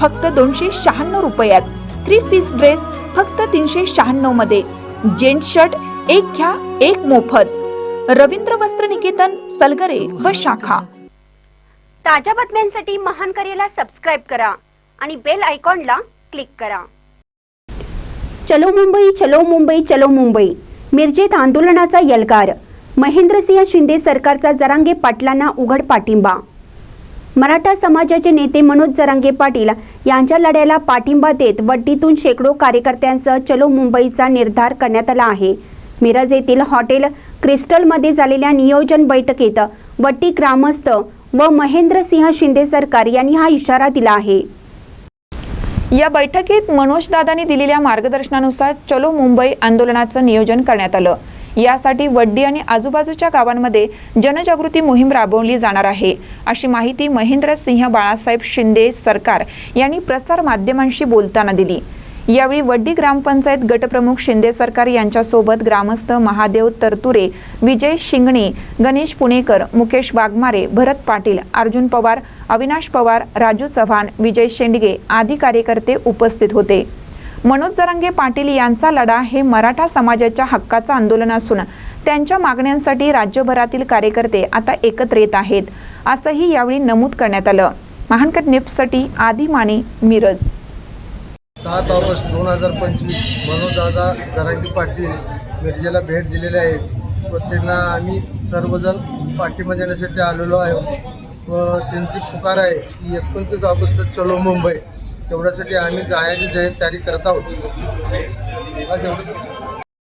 फक्त दोनशे शहाण्णव रुपयात. थ्री पीस ड्रेस फक्त तीनशे शहाण्णवमध्ये. जेंट शर्ट एक घ्या एक मोफत. रवींद्र वस्त्र निकेतन सलगरे व शाखा. ताज्या बातम्यांसाठी महान करेला सबस्क्राईब करा आणि बेल आयकॉनला क्लिक करा. चलो मुंबई चलो मुंबई चलो मुंबई. मिरजेत आंदोलनाचा यलगार. महेंद्रसिंह शिंदे सरकारचा जरांगे पाटलांना उघड पाठिंबा. मराठा समाजाचे नेते मनोज जरांगे पाटील यांच्या लढ्याला पाठिंबा देत वड्डीतून शेकडो कार्यकर्त्यांसह चलो मुंबईचा निर्धार करण्यात आला आहे. मिरज येथील हॉटेल क्रिस्टलमध्ये झालेल्या नियोजन बैठकीत वट्टी ग्रामस्थ व महेंद्रसिंह शिंदे सरकार यांनी हा इशारा दिला आहे. या बैठकीत मनोज दादांनी दिलेल्या मार्गदर्शनानुसार चलो मुंबई आंदोलनाचं नियोजन करण्यात आलं. यासाठी वड्डी आणि आजूबाजूच्या गावांमध्ये जनजागृती मोहीम राबवली जाणार आहे. अशी माहिती महेंद्र सिंह बाळासाहेब शिंदे सरकार यांनी प्रसार माध्यमांशी बोलताना दिली. यावेळी वड्डी ग्रामपंचायत गटप्रमुख शिंदे सरकार यांच्यासोबत ग्रामस्थ महादेव तरतुरे विजय शिंगणे गणेश पुणेकर मुकेश वाघमारे भरत पाटील अर्जुन पवार अविनाश पवार राजू चव्हाण विजय शेंडगे आदी कार्यकर्ते उपस्थित होते. मनोज जरांगे पाटील यांचा लढा हे मराठा समाजाच्या हक्काचं आंदोलन असून त्यांच्या मागण्यांसाठी राज्यभरातील कार्यकर्ते आता एकत्र येत आहेत. असंही यावेळी नमूद करण्यात आलं. महानकर निप्ससाठी आदी माने मिरज. सात ऑगस्ट दोन हजार पंचवीस मनोजदादा जरांगे पाटील मिरजेला भेट दिलेले आहेत. व त्यांना आम्ही सर्वजण पाठिंबा देण्यासाठी आलेलो आहोत. व त्यांची पुकार आहे की एकोणतीस ऑगस्ट चलो मुंबई. तेवढ्यासाठी आम्ही जायची जयंत तयारी करत आहोत.